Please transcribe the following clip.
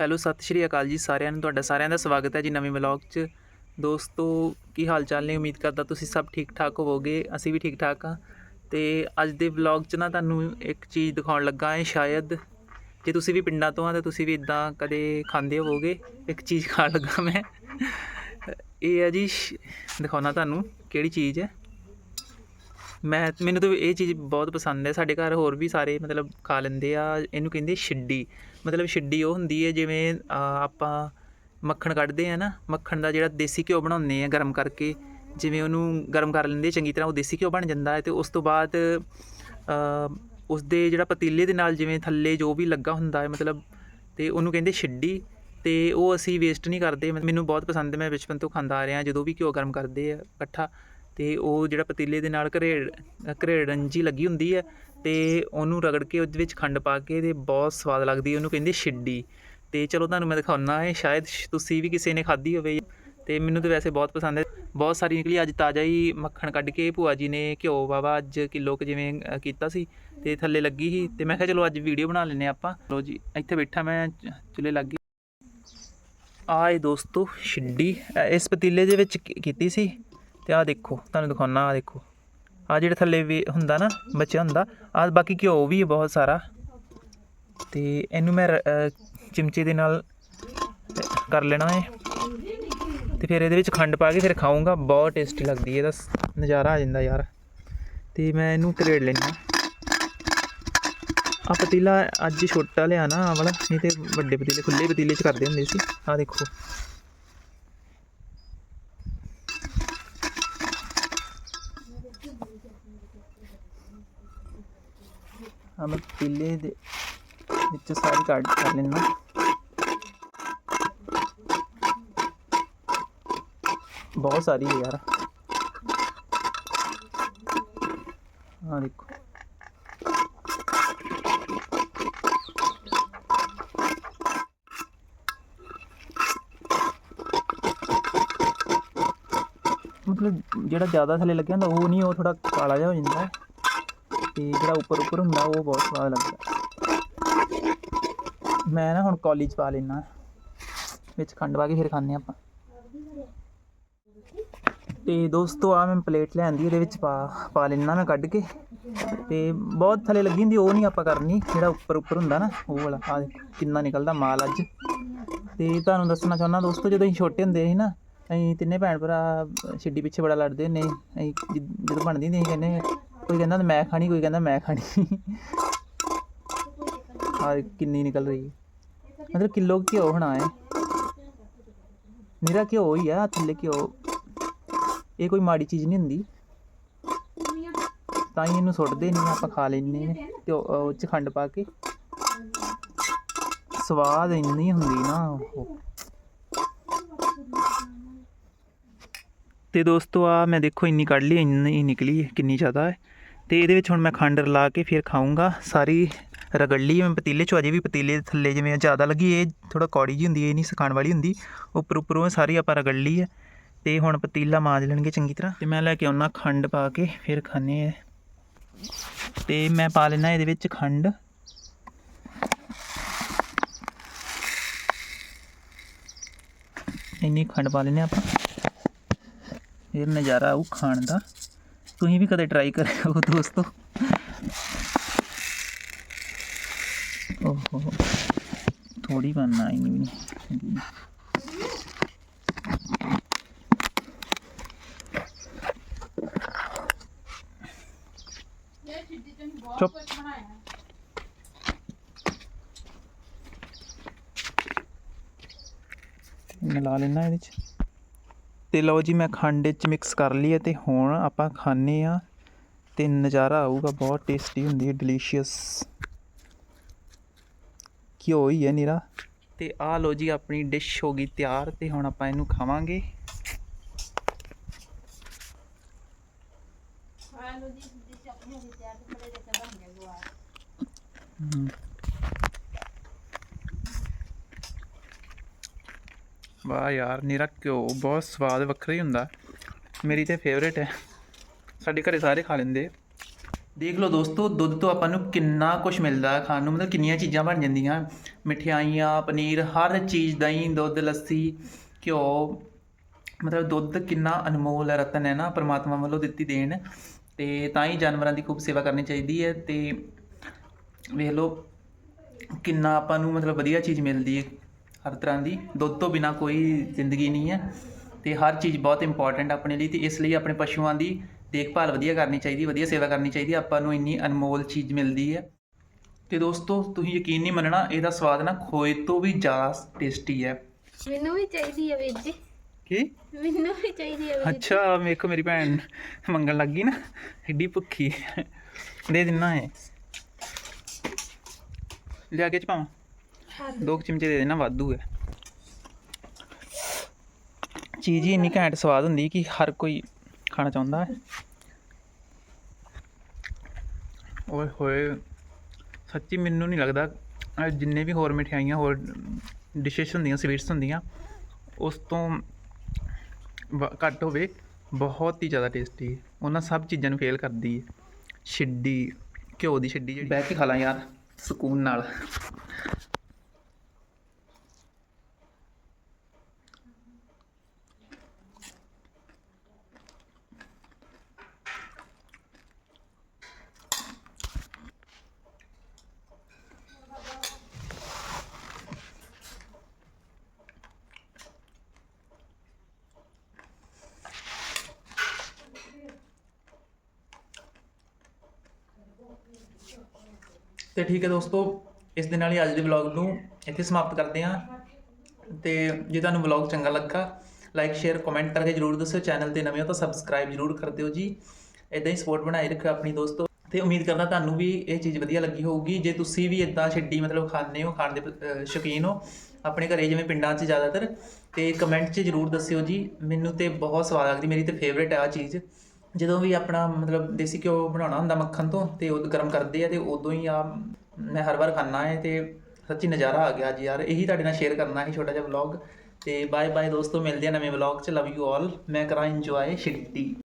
Hello, ਸਤਿ ਸ਼੍ਰੀ ਅਕਾਲ ਜੀ ਸਾਰਿਆਂ ਨੂੰ, ਤੁਹਾਡਾ ਸਾਰਿਆਂ ਦਾ ਸਵਾਗਤ ਹੈ ਜੀ ਨਵੇਂ ਵਲੌਗ 'ਚ। ਦੋਸਤੋ, ਕੀ ਹਾਲ ਚਾਲ ਨੇ? ਉਮੀਦ ਕਰਦਾ ਤੁਸੀਂ ਸਭ ਠੀਕ ਠਾਕ ਹੋਵੋਗੇ, ਅਸੀਂ ਵੀ ਠੀਕ ਠਾਕ ਹਾਂ। ਤੇ ਅੱਜ ਦੇ ਵਲੌਗ 'ਚ ਨਾ ਤੁਹਾਨੂੰ ਇੱਕ ਚੀਜ਼ ਦਿਖਾਉਣ ਲੱਗਾ ਹੈ ਸ਼ਾਇਦ। ਜੇ ਤੁਸੀਂ ਵੀ ਪਿੰਡਾਂ ਤੋਂ ਆ, ਤਾਂ ਤੁਸੀਂ ਵੀ ਇਦਾਂ ਕਦੇ ਖਾਂਦੇ ਹੋਵੋਗੇ। ਇੱਕ ਚੀਜ਼ ਖਾਣ ਲੱਗਾ ਮੈਂ। ਇਹ ਹੈ ਜੀ ਸ਼- ਦਿਖਾਉਣਾ ਤੁਹਾਨੂੰ ਕਿਹੜੀ ਚੀਜ਼ ਹੈ। ਮੈਂ ਮੈਨੂੰ ਤਾਂ ਇਹ ਚੀਜ਼ ਬਹੁਤ ਪਸੰਦ ਹੈ ਸਾਡੇ ਘਰ ਹੋਰ ਵੀ ਸਾਰੇ ਮਤਲਬ ਖਾ ਲੈਂਦੇ ਆ ਇਹਨੂੰ ਕਹਿੰਦੇ ਛਿੱਡੀ। ਮਤਲਬ ਛਿੱਡੀ ਉਹ ਹੁੰਦੀ ਹੈ ਜਿਵੇਂ ਆਪਾਂ ਮੱਖਣ ਕੱਢਦੇ ਆ ਨਾ ਮੱਖਣ ਦਾ ਜਿਹੜਾ ਦੇਸੀ ਘਿਓ ਬਣਾਉਂਦੇ ਆ ਗਰਮ ਕਰਕੇ ਜਿਵੇਂ ਉਹਨੂੰ ਗਰਮ ਕਰ ਲੈਂਦੇ ਚੰਗੀ ਤਰ੍ਹਾਂ ਉਹ ਦੇਸੀ ਘਿਓ ਬਣ ਜਾਂਦਾ ਹੈ ਤੇ ਉਸ ਤੋਂ ਬਾਅਦ ਅ, ਉਸ ਦੇ ਜਿਹੜਾ ਪਤੀਲੇ ਦੇ ਨਾਲ ਜਿਵੇਂ ਥੱਲੇ ਜੋ ਵੀ ਲੱਗਾ ਹੁੰਦਾ ਹੈ ਮਤਲਬ ਤੇ ਉਹਨੂੰ ਕਹਿੰਦੇ ਛਿੱਡੀ ਤੇ ਉਹ ਅਸੀਂ ਵੇਸਟ ਨਹੀਂ ਕਰਦੇ ਮੈਨੂੰ ਬਹੁਤ ਪਸੰਦ ਹੈ ਮੈਂ ਬਚਪਨ ਤੋਂ ਖਾਂਦਾ ਆ ਰਿਹਾ ਜਦੋਂ ਵੀ ਘਿਓ ਗਰਮ ਕਰਦੇ ਆ ਇਕੱਠਾ ਅਤੇ ਉਹ ਜਿਹੜਾ ਪਤੀਲੇ ਦੇ ਨਾਲ ਘਰੇੜ ਘਰੇੜਨ ਜੀ ਲੱਗੀ ਹੁੰਦੀ ਹੈ ਅਤੇ ਉਹਨੂੰ ਰਗੜ ਕੇ ਉਹਦੇ ਵਿੱਚ ਖੰਡ ਪਾ ਕੇ ਅਤੇ ਬਹੁਤ ਸਵਾਦ ਲੱਗਦੀ ਉਹਨੂੰ ਕਹਿੰਦੇ ਛਿੱਡੀ। ਅਤੇ ਚਲੋ ਤੁਹਾਨੂੰ ਮੈਂ ਦਿਖਾਉਣਾ ਹੈ ਸ਼ਾਇਦ ਤੁਸੀਂ ਵੀ ਕਿਸੇ ਨੇ ਖਾਧੀ ਹੋਵੇ। ਅਤੇ ਮੈਨੂੰ ਤਾਂ ਵੈਸੇ ਬਹੁਤ ਪਸੰਦ ਹੈ। ਬਹੁਤ ਸਾਰੀ ਨਿਕਲੀ, ਅੱਜ ਤਾਜ਼ਾ ਹੀ ਮੱਖਣ ਕੱਢ ਕੇ ਭੂਆ ਜੀ ਨੇ ਘਿਓ ਵਾਵਾ ਅੱਜ ਕਿਲੋ ਕੁ ਜਿਵੇਂ ਕੀਤਾ ਸੀ ਤੇ ਥੱਲੇ ਲੱਗੀ ਸੀ ਤੇ ਮੈਂ ਕਿਹਾ ਚਲੋ ਅੱਜ ਵੀਡੀਓ ਬਣਾ ਲੈਨੇ ਆਪਾਂ। ਲੋ ਜੀ, ਇੱਥੇ ਬੈਠਾ ਮੈਂ ਚੁੱਲ੍ਹੇ ਲੱਗ ਗਈ ਆਏ ਦੋਸਤੋ, ਛਿੱਡੀ ਇਸ ਪਤੀਲੇ ਦੇ ਵਿੱਚ ਕੀਤੀ ਸੀ। ਤੇ ਆਹ ਦੇਖੋ ਤੁਹਾਨੂੰ ਦਿਖਾਉਣਾ ਆਹ ਦੇਖੋ। ਆ ਜਿਹੜੇ ਥੱਲੇ ਵੀ ਹੁੰਦਾ ਨਾ ਬਚਿਆ ਹੁੰਦਾ ਆ ਬਾਕੀ ਘਿਓ ਵੀ ਹੈ ਬਹੁਤ ਸਾਰਾ। ਤੇ ਇਹਨੂੰ ਮੈਂ ਰ- ਅ, ਦੇ ਨਾਲ ਕਰ ਲੈਣਾ ਹੈ ਤੇ ਫਿਰ ਇਹਦੇ ਵਿੱਚ ਖੰਡ ਪਾ ਕੇ ਫਿਰ ਖਾਊਂਗਾ ਬਹੁਤ ਟੇਸਟੀ ਲੱਗਦੀ ਹੈ ਇਹਦਾ ਨਜ਼ਾਰਾ ਆ ਜਾਂਦਾ ਯਾਰ। ਤੇ ਮੈਂ ਇਹਨੂੰ ਕਰੇੜ ਲੈਣਾ ਆ ਪਤੀਲਾ ਅੱਜ ਛੋਟਾ ਲਿਆ ਨਾ ਆਹ ਵਾਲਾ ਨਹੀਂ ਤੇ ਵੱਡੇ ਪਤੀਲੇ ਖੁੱਲੇ ਪਤੀਲੇ ਚ ਕਰਦੇ ਹੁੰਦੇ ਸੀ। ਆ ਦੇਖੋ। ਆ ਮੈਂ ਪੀਲੇ ਦੇ ਵਿੱਚ ਸਾਰੀ ਕੱਢ ਕਰ ਲੈਣਾ ਬਹੁਤ ਸਾਰੀ ਹੈ ਯਾਰ। ਆ ਦੇਖੋ। ਮਤਲਬ ਜਿਹੜਾ ਜ਼ਿਆਦਾ ਥੱਲੇ ਲੱਗਿਆ ਹੁੰਦਾ, ਉਹ ਨਹੀਂ, ਉਹ ਥੋੜਾ ਕਾਲਾ ਜਿਹਾ ਹੋ ਜਾਂਦਾ। ਤੇ ਜਿਹੜਾ ਉੱਪਰ ਉੱਪਰ ਹੁੰਦਾ ਉਹ ਬਹੁਤ ਸਵਾਦ ਲੱਗਦਾ। ਮੈਂ ਨਾ ਹੁਣ ਕਾਲਜ ਪਾ ਲੈਣਾ ਵਿੱਚ ਖੰਡ ਪਾ ਕੇ ਫਿਰ ਖਾਂਦੇ ਆਪਾਂ। ਤੇ ਦੋਸਤੋ ਆ ਮੈਂ ਪਲੇਟ ਲਿਆਂਦੀ ਇਹਦੇ ਵਿੱਚ ਪਾ ਪਾ ਲੈਣਾ ਮੈਂ ਕੱਢ ਕੇ। ਤੇ ਬਹੁਤ ਥੱਲੇ ਲੱਗੀ ਹੁੰਦੀ, ਉਹ ਨਹੀਂ ਆਪਾਂ ਕਰਨੀ, ਜਿਹੜਾ ਉੱਪਰ ਉੱਪਰ ਹੁੰਦਾ ਨਾ, ਉਹ ਵਾਲਾ ਆ ਕਿੰਨਾ ਨਿਕਲਦਾ ਮਾਲ ਅੱਜ। ਤੇ ਤੁਹਾਨੂੰ ਦੱਸਣਾ ਚਾਹੁੰਦਾ, ਦੋਸਤੋ, ਜਦੋਂ ਅਸੀਂ ਛੋਟੇ ਹੁੰਦੇ ਸੀ ਨਾ, ਅਸੀਂ ਤਿੰਨੇ ਭੈਣ ਭਰਾ, ਛਿੱਡੀ ਪਿੱਛੇ ਬੜਾ ਲੜਦੇ ਹੁੰਦੇ ਅਸੀਂ ਜਦੋਂ ਬਣਦੀ ਹੁੰਦੀ ਸੀ ਕਹਿੰਦੇ ਕੋਈ ਕਹਿੰਦਾ ਮੈਂ ਖਾਣੀ, ਕੋਈ ਕਹਿੰਦਾ ਮੈਂ ਖਾਣੀ। ਆ ਕਿੰਨੀ ਨਿਕਲ ਰਹੀ ਹੈ। ਮਤਲਬ ਕਿਲੋ ਘਿਓ ਹੋਣਾ ਹੈ। ਮੇਰਾ ਘਿਓ ਹੀ ਆ ਥੱਲੇ ਘਿਓ। ਇਹ ਕੋਈ ਮਾੜੀ ਚੀਜ਼ ਨਹੀਂ ਹੁੰਦੀ। ਤਾਂ ਹੀ ਇਹਨੂੰ ਸੁੱਟਦੇ ਨਹੀਂ, ਆਪਾਂ ਖਾ ਲੈਂਦੇ ਨੇ ਤੇ ਉਹ 'ਚ ਖੰਡ ਪਾ ਕੇ। ਸਵਾਦ ਇੰਨੀ ਹੁੰਦੀ ਨਾ ਉਹ। ਤੇ ਦੋਸਤੋ ਆ ਮੈਂ ਦੇਖੋ ਇੰਨੀ ਕੱਢ ਲਈ, ਇੰਨੀ ਨਿਕਲੀ ਕਿੰਨੀ ਜ਼ਿਆਦਾ ਹੈ। ਤੇ ਇਹਦੇ ਵਿੱਚ ਹੁਣ ਮੈਂ ਖੰਡ ਰਲਾ ਕੇ ਫਿਰ ਖਾਊਂਗਾ। ਸਾਰੀ ਰਗੜ ਲਈ ਮੈਂ ਪਤੀਲੇ 'ਚੋਂ ਅਜੇ ਵੀ ਪਤੀਲੇ ਥੱਲੇ ਜਿਵੇਂ ਜ਼ਿਆਦਾ ਲੱਗੀ, ਇਹ ਥੋੜਾ ਕੌੜੀ ਜੀ ਹੁੰਦੀ ਹੈ ਇਹ ਨਹੀਂ ਸੁਕਾਉਣ ਵਾਲੀ ਹੁੰਦੀ। ਉੱਪਰ ਉੱਪਰੋਂ ਸਾਰੀ ਆਪਾਂ ਰਗੜ ਲਈ ਹੈ ਤੇ ਹੁਣ ਪਤੀਲਾ ਮਾਂਜ ਲੈਣਗੇ ਚੰਗੀ ਤਰ੍ਹਾਂ। ਤੇ ਮੈਂ ਲੈ ਕੇ ਆਉਣਾ ਖੰਡ ਪਾ ਕੇ, ਫਿਰ ਖਾਣੇ ਆ ਤੇ ਮੈਂ ਪਾ ਲੈਣਾ ਇਹਦੇ ਵਿੱਚ ਖੰਡ। ਇੰਨੀ ਖੰਡ ਪਾ ਲੈਨੇ ਆਪਾਂ। ਇਹ ਨਜ਼ਾਰਾ ਉਹ ਖਾਣ ਦਾ। ਤੁਸੀਂ ਵੀ ਕਦੇ ਟਰਾਈ ਕਰਿਓ ਦੋਸਤੋ। ਓਹੋ। ਥੋੜੀ ਬਣਨਾ ਹੀ ਨਹੀਂ ਚੁੱਪ। ਮਿਲਾ ਲੈਣਾ ਇਹਦੇ ਚ। ਤੇ ਲਓ ਜੀ ਮੈਂ ਖੰਡ ਵਿੱਚ ਮਿਕਸ ਕਰ ਲਈ ਹੈ ਤੇ ਹੁਣ ਆਪਾਂ ਖਾਣੇ ਆ ਤੇ ਨਜ਼ਾਰਾ ਆਊਗਾ ਬਹੁਤ ਟੇਸਟੀ ਹੁੰਦੀ ਹੈ ਡਿਲੀਸ਼ੀਅਸ ਘਿਓ ਹੀ ਹੈ ਨੀਰਾ। ਤੇ ਆ ਲਓ ਜੀ ਆਪਣੀ ਡਿਸ਼ ਹੋ ਗਈ ਤਿਆਰ ਤੇ ਹੁਣ ਆਪਾਂ ਇਹਨੂੰ ਖਾਵਾਂਗੇ। ਹਮ। ਵਾਹ ਯਾਰ, ਨੀਰਾ ਘਿਓ ਬਹੁਤ ਸਵਾਦ ਵੱਖਰਾ ਹੀ ਹੁੰਦਾ। ਮੇਰੀ ਤੇ ਫੇਵਰੇਟ ਹੈ। ਸਾਡੇ ਘਰੇ ਸਾਰੇ ਖਾ ਲੈਂਦੇ। ਦੇਖ ਲਓ ਦੋਸਤੋ, ਦੁੱਧ ਤੋਂ ਆਪਾਂ ਨੂੰ ਕਿੰਨਾ ਕੁਝ ਮਿਲਦਾ ਹੈ ਖਾਣ ਨੂੰ, ਮਤਲਬ ਕਿੰਨੀਆਂ ਚੀਜ਼ਾਂ ਬਣ ਜਾਂਦੀਆਂ। ਮਠਿਆਈਆਂ ਪਨੀਰ, ਹਰ ਚੀਜ਼, ਦਹੀਂ, ਦੁੱਧ, ਲੱਸੀ, ਘਿਓ। ਮਤਲਬ ਦੁੱਧ ਕਿੰਨਾ ਅਨਮੋਲ ਰਤਨ ਹੈ ਨਾ, ਪਰਮਾਤਮਾ ਵੱਲੋਂ ਦਿੱਤੀ ਦੇਣ। ਤੇ ਤਾਂ ਹੀ ਜਾਨਵਰਾਂ ਦੀ ਖੂਬ ਸੇਵਾ ਕਰਨੀ ਚਾਹੀਦੀ ਹੈ। ਤੇ ਵੇਖ ਲਓ, ਕਿੰਨਾ ਆਪਾਂ ਨੂੰ ਮਤਲਬ ਵਧੀਆ ਚੀਜ਼ ਮਿਲਦੀ ਹੈ। ਹਰ ਤਰ੍ਹਾਂ ਦੀ ਦੁੱਧ ਤੋਂ ਬਿਨਾ ਕੋਈ ਜ਼ਿੰਦਗੀ ਨਹੀਂ ਹੈ ਤੇ ਹਰ ਚੀਜ਼ ਬਹੁਤ ਇੰਪੋਰਟੈਂਟ ਆਪਣੇ ਲਈ ਤੇ ਇਸ ਲਈ ਆਪਣੇ ਪਸ਼ੂਆਂ ਦੀ ਦੇਖਭਾਲ ਵਧੀਆ ਕਰਨੀ ਚਾਹੀਦੀ ਵਧੀਆ ਸੇਵਾ ਕਰਨੀ ਚਾਹੀਦੀ ਆਪਾਂ ਨੂੰ ਇੰਨੀ ਅਨਮੋਲ ਚੀਜ਼ ਮਿਲਦੀ ਹੈ। ਤੇ ਦੋਸਤੋ ਤੁਸੀਂ ਯਕੀਨ ਨਹੀਂ ਮੰਨਣਾ ਇਹਦਾ ਸਵਾਦ ਨਾ ਖੋਏ ਤੋਂ ਵੀ ਜ਼ਿਆਦਾ ਟੇਸਟੀ ਹੈ। ਮੈਨੂੰ ਵੀ ਚਾਹੀਦੀ ਹੈ ਵੀਰ ਜੀ। ਕੀ? ਮੈਨੂੰ ਵੀ ਚਾਹੀਦੀ ਹੈ ਵੀਰ ਜੀ। ਅੱਛਾ ਵੇਖੋ ਮੇਰੀ ਭੈਣ ਮੰਗਣ ਲੱਗੀ ਨਾ ਏਡੀ ਭੁੱਖੀ। ਦੇ ਦਿੰਨਾ ਹੈ ਲਿਆ ਕੇ ਚ ਪਾਵਾਂ? ਦੋ ਕੁ ਚਮਚੇ ਦੇ ਦੇਣਾ, ਵਾਧੂ ਹੈ। ਚੀਜ਼ ਹੀ ਇੰਨੀ ਘੈਂਟ ਸਵਾਦ ਹੁੰਦੀ ਕਿ ਹਰ ਕੋਈ ਖਾਣਾ ਚਾਹੁੰਦਾ ਹੈ। ਓਏ ਹੋਏ, ਸੱਚੀ ਮੈਨੂੰ ਨਹੀਂ ਲੱਗਦਾ ਜਿੰਨੇ ਵੀ ਹੋਰ ਮਠਿਆਈਆਂ, ਹੋਰ ਡਿਸ਼ੇਸ ਹੁੰਦੀਆਂ ਸਵੀਟਸ ਹੁੰਦੀਆਂ, ਉਸ ਤੋਂ ਵ- ਘੱਟ ਹੋਵੇ, ਬਹੁਤ ਹੀ ਜ਼ਿਆਦਾ ਟੇਸਟੀ ਉਹਨਾਂ ਸਭ ਚੀਜ਼ਾਂ ਨੂੰ ਫੇਲ ਕਰਦੀ ਹੈ। ਛਿੱਡੀ, ਘਿਓ ਦੀ ਛਿੱਡੀ ਜਿਹੜੀ। ਬਹਿ ਕੇ ਖਾ ਲਾਂ ਯਾਰ, ਸਕੂਨ ਨਾਲ। ਤੇ ਠੀਕ ਹੈ ਦੋਸਤੋ, ਇਸ ਦੇ ਨਾਲ ਹੀ ਅੱਜ ਦੇ ਵਲੌਗ ਨੂੰ ਇੱਥੇ ਸਮਾਪਤ ਕਰਦੇ ਹਾਂ। ਤੇ ਜੇ ਤੁਹਾਨੂੰ ਵਲੌਗ ਚੰਗਾ ਲੱਗਾ ਲਾਈਕ ਸ਼ੇਅਰ ਕਮੈਂਟ ਕਰਕੇ ਜਰੂਰ ਦੱਸਿਓ। ਚੈਨਲ ਤੇ ਨਵੇਂ ਹੋ ਤਾਂ ਸਬਸਕ੍ਰਾਈਬ ਜਰੂਰ ਕਰ ਦਿਓ ਜੀ। ਇਦਾਂ ਹੀ ਸਪੋਰਟ ਬਣਾਈ ਰੱਖਿਓ ਆਪਣੀ ਦੋਸਤੋ। ਤੇ ਉਮੀਦ ਕਰਦਾ ਤੁਹਾਨੂੰ ਵੀ ਇਹ ਚੀਜ਼ ਵਧੀਆ ਲੱਗੀ ਹੋਊਗੀ। ਜੇ ਤੁਸੀਂ ਵੀ ਇਦਾਂ ਛੱਡੀ ਮਤਲਬ ਖਾਂਦੇ ਹੋ, ਖਾਣ ਦੇ ਸ਼ੌਕੀਨ ਹੋ, ਆਪਣੇ ਘਰੇ ਜਿਵੇਂ ਪਿੰਡਾਂ 'ਚ ਜ਼ਿਆਦਾਤਰ, ਤੇ ਕਮੈਂਟ 'ਚ ਜਰੂਰ ਦੱਸਿਓ ਜੀ। ਮੈਨੂੰ ਤੇ ਬਹੁਤ ਸਵਾਦ ਲੱਗਦੀ, ਮੇਰੀ ਤੇ ਫੇਵਰੇਟ ਆ ਆਹ ਚੀਜ਼। ਜਦੋਂ ਵੀ ਆਪਣਾ ਮਤਲਬ ਦੇਸੀ ਘਿਓ ਬਣਾਉਣਾ ਹੁੰਦਾ ਮੱਖਣ ਤੋਂ ਅਤੇ ਉਦੋਂ ਗਰਮ ਕਰਦੇ ਆ ਅਤੇ ਉਦੋਂ ਹੀ ਆ, ਮੈਂ ਹਰ ਵਾਰ ਖਾਂਦਾ ਹੈ ਅਤੇ ਸੱਚੀ ਨਜ਼ਾਰਾ ਆ ਗਿਆ ਜੀ ਯਾਰ, ਇਹੀ ਤੁਹਾਡੇ ਨਾਲ ਸ਼ੇਅਰ ਕਰਨਾ ਸੀ ਛੋਟਾ ਜਿਹਾ ਵਲੋਗ ਅਤੇ ਬਾਏ ਬਾਏ ਦੋਸਤੋ, ਮਿਲਦੇ ਆ ਨਵੇਂ ਵਲੋਗ 'ਚ ਲਵ ਯੂ ਆਲ ਮੈਂ ਕਰਾਂ ਇੰਜੋਏ ਛਿੱਟੀ